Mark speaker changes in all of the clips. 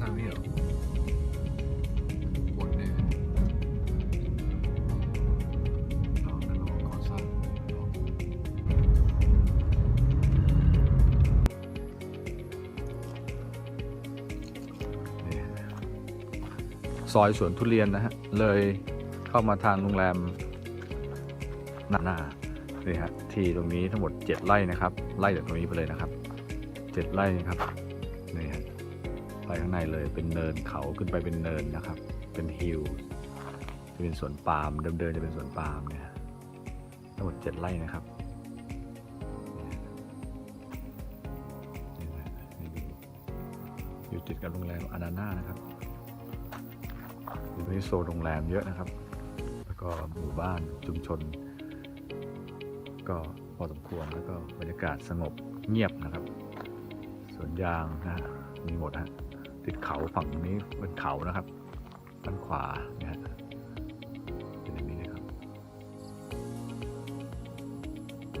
Speaker 1: ทางนี้เหรอบนเนี่ยเราจะลอก่อสร้างนี่ซอยสวนทุเรียนนะฮะ เลยเข้ามาทางโรงแรม นานานี่ฮะที่ตรงนี้ทั้งหมด 7 ไร่นะครับ ไล่จากตรงนี้ไปเลยนะครับ 7 ไร่นะครับนี่ฮะ ไปข้างในเลยเป็นเนินเขาขึ้นไปเป็นเนินนะครับ เป็นฮิลจะเป็นสวนปาล์มเดิมๆจะเป็นสวนปาล์มเนี่ยทั้งหมดเจ็ดไร่นะครับอยู่ติดกับโรงแรมอานาน่านะครับอยู่ในโซนโรงแรมเยอะนะครับ แล้วก็หมู่บ้านชุมชน ก็พอสมควรแล้วก็บรรยากาศสงบเงียบนะครับสวนยางนะฮะมีหมดฮะ ติดเขาฝั่งนี้เป็นเขานะครับด้านขวาเนี่ยฮะเป็นอย่างนี้นะครับ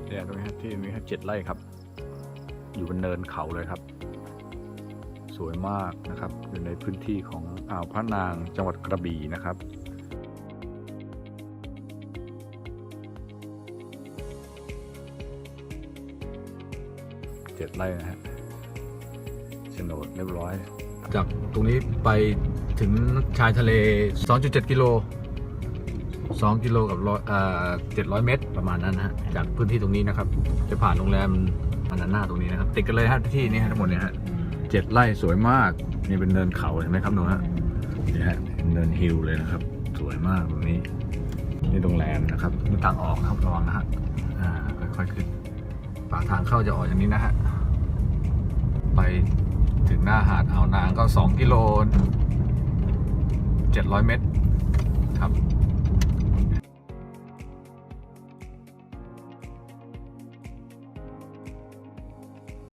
Speaker 1: เนี่ยตรงนี้ที่นี้ฮะเจ็ดไร่ครับ อยู่บนเนินเขาเลยครับ สวยมากนะครับ อยู่ในพื้นที่ของอ่าวพระนางจังหวัดกระบี่นะครับเจ็ดไร่นะฮะโฉนดเรียบร้อย จากตรงนี้ไปถึงชายทะเล 2.7 กิโล 2 กิโลกับร้อยเอ่อ700เมตรประมาณนั้นนะฮะ จากพื้นที่ตรงนี้นะครับ จะผ่านโรงแรมอานาน่าตรงนี้นะครับ ติดกันเลยฮะที่นี่ฮะทั้งหมดเนี่ยฮะเจ็ดไร่สวยมาก นี่เป็นเนินเขาเห็นไหมครับหนูฮะนี่ฮะเป็นเนินฮิลเลยนะครับ สวยมากตรงนี้ นี่โรงแรมนะครับมีทางออกนะครับระวังนะฮะอ่าค่อยๆขึ้นปากทางเข้าจะออกอย่างนี้นะฮะไป ถึงหน้าหาดอ่าวนางก็ 2 กิโล700 เมตรครับ